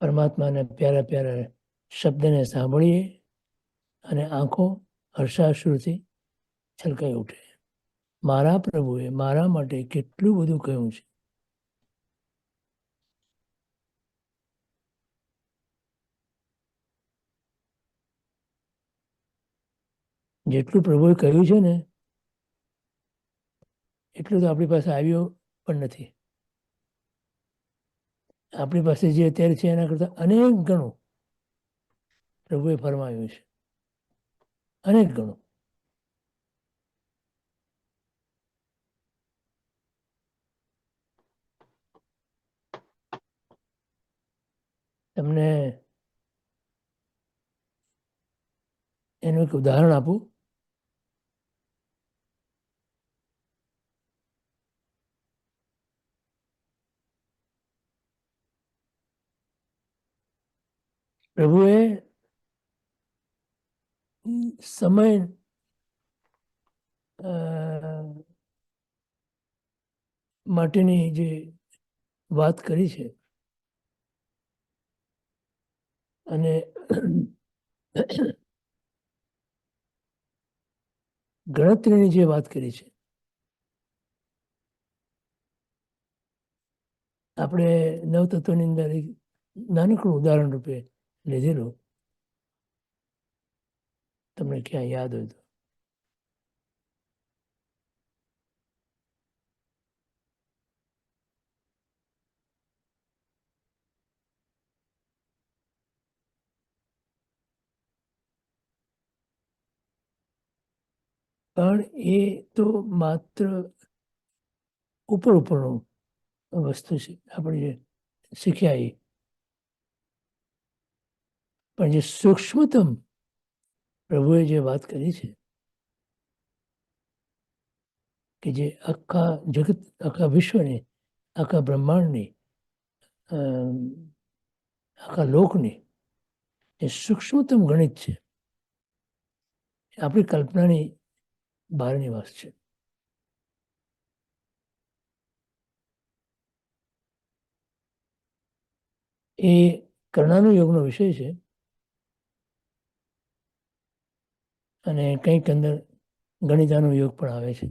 પરમાત્માના પ્યારા પ્યારા શબ્દને સાંભળીએ અને આંખો હર્ષાશ્રુથી છલકાઈ ઉઠે. મારા પ્રભુએ મારા માટે કેટલું બધું કહ્યું છે. જેટલું પ્રભુએ કહ્યું છે ને, એટલું તો આપણી પાસે આવ્યું પણ નથી. આપણી પાસે જે અત્યારે છે એના કરતાં અનેક ગણું પ્રભુએ ફરમાવ્યું છે. અનેક ગણું. તમને એનું એક ઉદાહરણ આપું. પ્રભુએ સમય માટેની જે વાત કરી છે અને ગણતરીની જે વાત કરી છે, આપણે નવતત્વની અંદર નાનકડું ઉદાહરણ રૂપે લીધેલું. તમને ક્યાં યાદ હોય તો. પણ એ તો માત્ર ઉપર ઉપરનું વસ્તુ છે. આપણે જે શીખ્યા એ. પણ જે સૂક્ષ્મતમ પ્રભુએ જે વાત કરી છે કે જે આખા જગત, આખા વિશ્વની, આખા બ્રહ્માંડની આખા લોકની જે સૂક્ષ્મતમ ગણિત છે. આપણી કલ્પનાની બહારની વાત છે. એ કર્ણાનું યોગનો વિષય છે. અને કંઈક અંદર ગણિતાનો યોગ પણ આવે છે.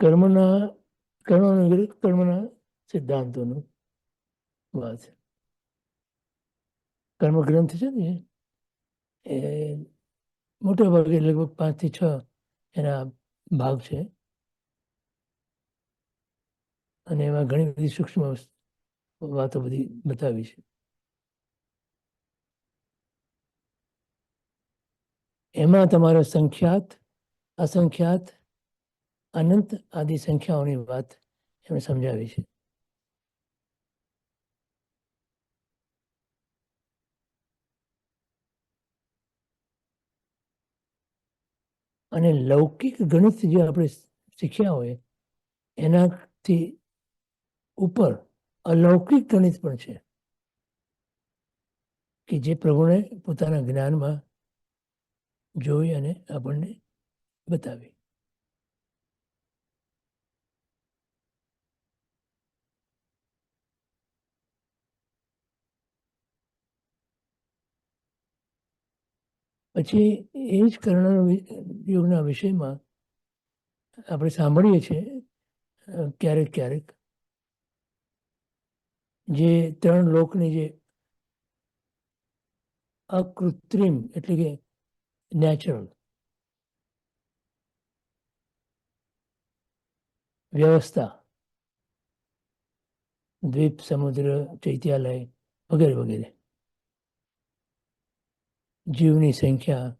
કર્મના, કર્મનો વિરુદ્ધ કર્મના સિદ્ધાંતોનું વાત છે. કર્મ ગ્રંથ છે ને એ મોટા ભાગે લગભગ પાંચથી છ એના ભાગ છે. અને એમાં ઘણી બધી સૂક્ષ્મ વાતો બધી બતાવી છે. એમાં તમારો સંખ્યાત, અસંખ્યાત, અનંત આદિ સંખ્યાઓની વાત એમણે સમજાવી છે. અને લૌકિક ગણિત જે આપણે શીખ્યા હોય, એનાથી ઉપર અલૌકિક ગણિત પણ છે. કે જે પ્રભુને પોતાના જ્ઞાનમાં જોઈ અને આપણને બતાવી. પછી એ જ કર્ણ યોગના વિષયમાં આપણે સાંભળીએ છીએ ક્યારેક ક્યારેક જે ત્રણ લોકની જે અકૃત્રિમ એટલે કે નેચરલ વ્યવસ્થા, દ્વીપ, સમુદ્ર, ચૈત્યાલય વગેરે વગેરે જીવની સંખ્યા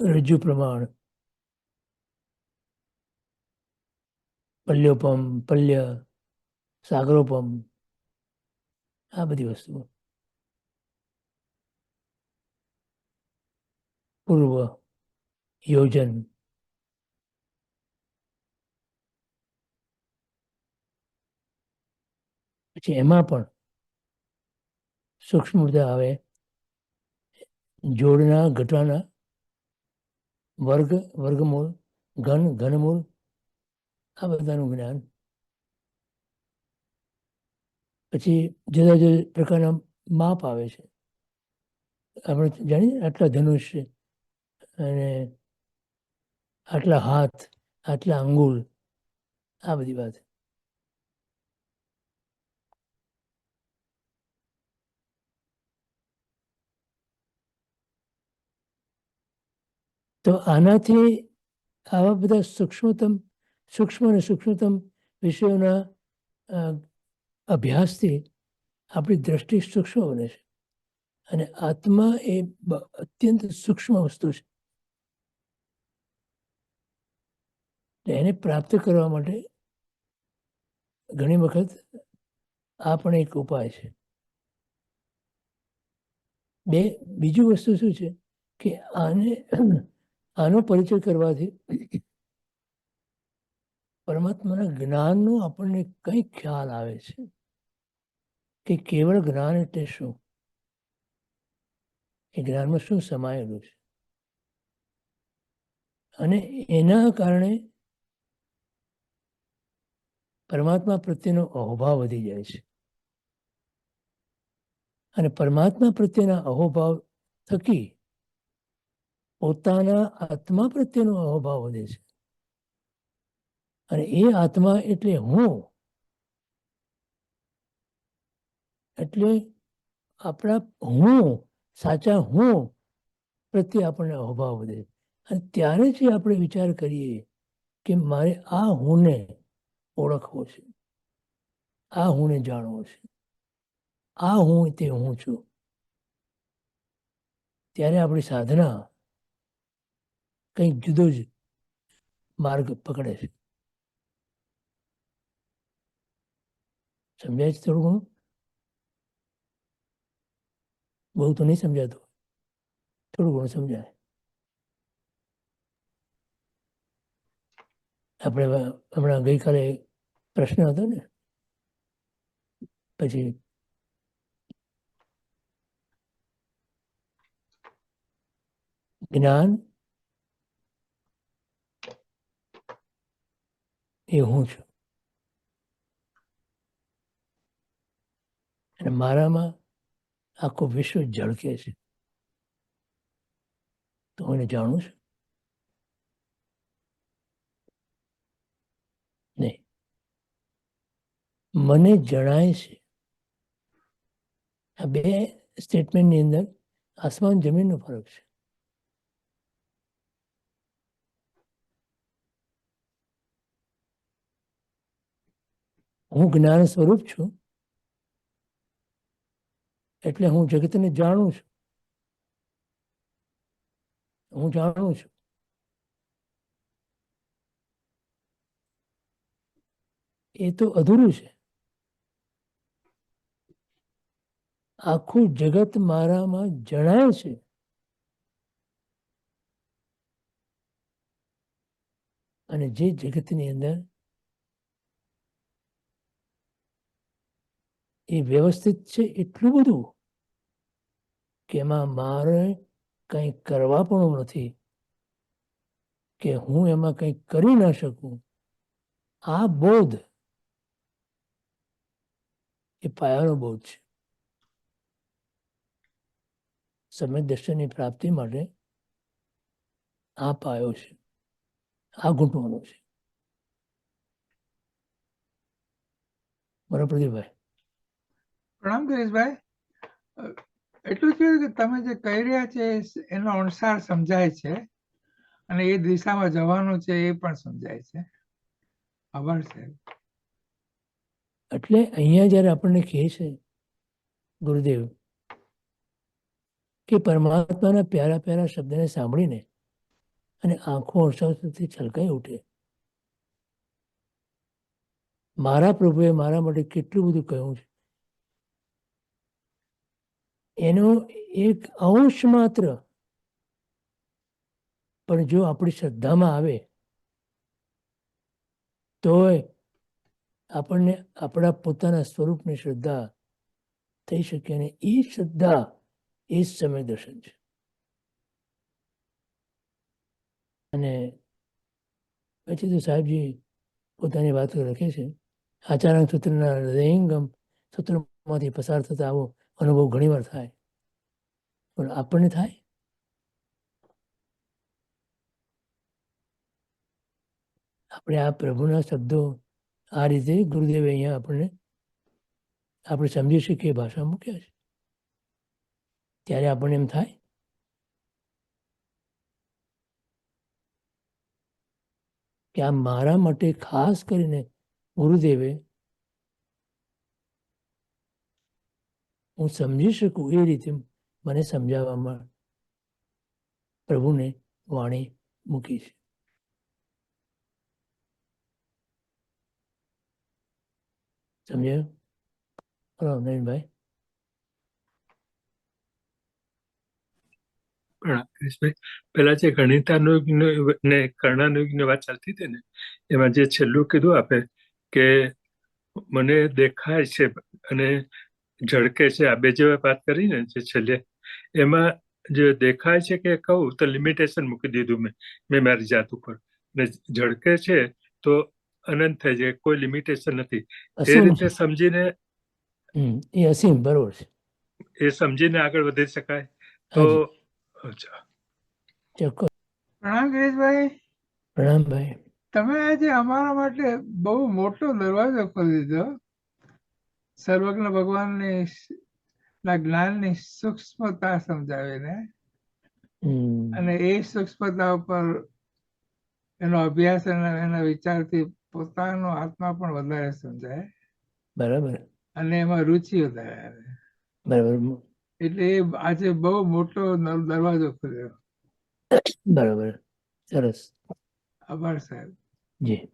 રજ્જુ પ્રમાણ પલ્યોપમ, પલ્ય, સાગરોપમ, આ બધી વસ્તુઓ. પૂર્વ યોજન. પછી એમાં પણ સૂક્ષ્મ આવે જોડના ઘટાના વર્ગ, વર્ગમૂળ, ઘન, ઘનમૂળ, આ બધાનું જ્ઞાન. પછી જુદા જુદા પ્રકારના માપ આવે છે. આપણે જાણીએ આટલા આટલા છે અને આટલા હાથ, આટલા અંગુલ આ બધી વાત. તો આનાથી આવા બધા સૂક્ષ્મતમ, સૂક્ષ્મ અને સૂક્ષ્મતમ વિષયોના અભ્યાસથી આપણી દ્રષ્ટિ સૂક્ષ્મ બને છે. અને આત્મા એ અત્યંત સૂક્ષ્મ વસ્તુ છે. એને પ્રાપ્ત કરવા માટે ઘણી વખત આ પણ એક ઉપાય છે. બે, બીજું વસ્તુ શું છે કે આને આનો પરિચય કરવાથી પરમાત્માના જ્ઞાનનો આપણને કંઈ ખ્યાલ આવે છે કે કેવળ જ્ઞાન એટલે શું? એ જ્ઞાનમાં શું સમાયેલું છે? અને એના કારણે પરમાત્મા પ્રત્યેનો અહોભાવ વધી જાય છે. અને પરમાત્મા પ્રત્યેના અહોભાવ થકી પોતાના આત્મા પ્રત્યેનો અહોભાવ વધે છે. અને એ આત્મા એટલે હું. એટલે આપણા હું, સાચા હું પ્રત્યે આપણને અહોભાવ વધે અને ત્યારે જ આપણે વિચાર કરીએ કે મારે આ હુંને ઓળખવો છે. આ હુંને જાણવો છે. આ હું તે હું છું. ત્યારે આપણી સાધના કંઈક જુદો જ માર્ગ પકડે છે સમજાય છે થોડું ઘણું બહુ તો નહીં સમજાતું થોડું ઘણું સમજાય આપણે વ- હમણાં ગઈકાલે પ્રશ્ન હતો ને પછી જ્ઞાન એ હું છું. અને મારામાં આખું વિશ્વ ઝળકે છે. તો હું એને જાણું છું? નહીં. મને જણાય છે, આ બે સ્ટેટમેન્ટની અંદર આસમાન જમીનનો ફરક છે. હું જ્ઞાન સ્વરૂપ છું, એટલે હું જગતને જાણું છું. હું જાણું છું. એ તો અધૂરું છે. આખું જગત મારામાં જણાય છે. અને જે જગતની અંદર એ વ્યવસ્થિત છે એટલું બધું કે એમાં મારે કંઈ કરવા પણ નથી કે હું એમાં કંઈ કરી ના શકું. આ બોધ એ પાયાનો બોધ છે. સમય દર્શનની પ્રાપ્તિ માટે આ પાયો છે, આ ઘૂંટવાનો છે. બરાબર પ્રદીપભાઈ? પ્રણામ ગિરીશભાઈ. એટલું થયું કે તમે જે કહી રહ્યા છે એનો અણસાર સમજાય છે અને એ દિશામાં જવાનું છે એ પણ સમજાય છે. આભાર સાહેબ. એટલે અહીંયા જ્યારે આપણને કહે છે ગુરુદેવ કે પરમાત્માના પ્યારા પ્યારા શબ્દને સાંભળીને અને આંખો અણસાવથી છલકાઈ ઉઠે. મારા પ્રભુએ મારા માટે કેટલું બધું કહ્યું છે. એનો એક અંશ માત્ર. પણ જો આપણી શ્રદ્ધામાં આવે, તોય આપણને આપણા પોતાના સ્વરૂપની શ્રદ્ધા થઈ શકે અને એ શ્રદ્ધા એ જ સમય દર્શન છે. અને પછી તો સાહેબજી પોતાની વાતો લખે છે. આચાર્ય સૂત્રના હૃદયંગમ સૂત્રમાંથી પસાર થતા આવો. અનુભવ ઘણીવાર થાય. પણ આપણને થાય? આપણે આ પ્રભુના શબ્દો આ રીતે ગુરુદેવે અહીંયા આપણને, આપણે સમજી શકીએ ભાષા મૂક્યા છે. ત્યારે આપણને એમ થાય? કે આ મારા માટે ખાસ કરીને ગુરુદેવે હું સમજી શકું એ રીતે મને સમજાવવામાં પ્રભુને વાણી મૂકી છે. પેલા જે ગણિતાનુયુગ ને કર્ણાનુયુગની વાત ચાલતી હતી ને, એમાં જે છેલ્લું કીધું આપે કે મને દેખાય છે અને ઝળકે છે. આ બે જે વાત કરીને જે છેલ્લે એમાં જે દેખાય છે કે કહું તો લિમિટેશન મૂકી દીધું મેં મેં મારી જાત ઉપર. ને ઝળકે છે તો અનંત થઈ જાય કોઈ લિમિટેશન નથી. એ રીતે સમજીને એ અસીમ બરોબર છે. એ સમજીને આગળ વધી શકાય. તો હાજી. અચ્છા. ચોક્કસ. પ્રણામ ગિરીશભાઈ. પ્રણામભાઈ. તમે આજે અમારા માટે બહુ મોટો દરવાજો ખોલી દીધો. સર્વજ્ઞ ભગવાનને ના જ્ઞાનની સૂક્ષ્મતા સમજાવીને અને એ સૂક્ષ્મતા ઉપર એનો અભ્યાસ અને એના વિચારથી પોતાનો આત્મા પણ વધારે સમજાય. બરાબર. અને એમાં રુચિ વધારે આવે. બરાબર. એટલે એ આજે બહુ મોટો દરવાજો ખુલ્યો. બરાબર. સરસ. આભાર સાહેબ. જી.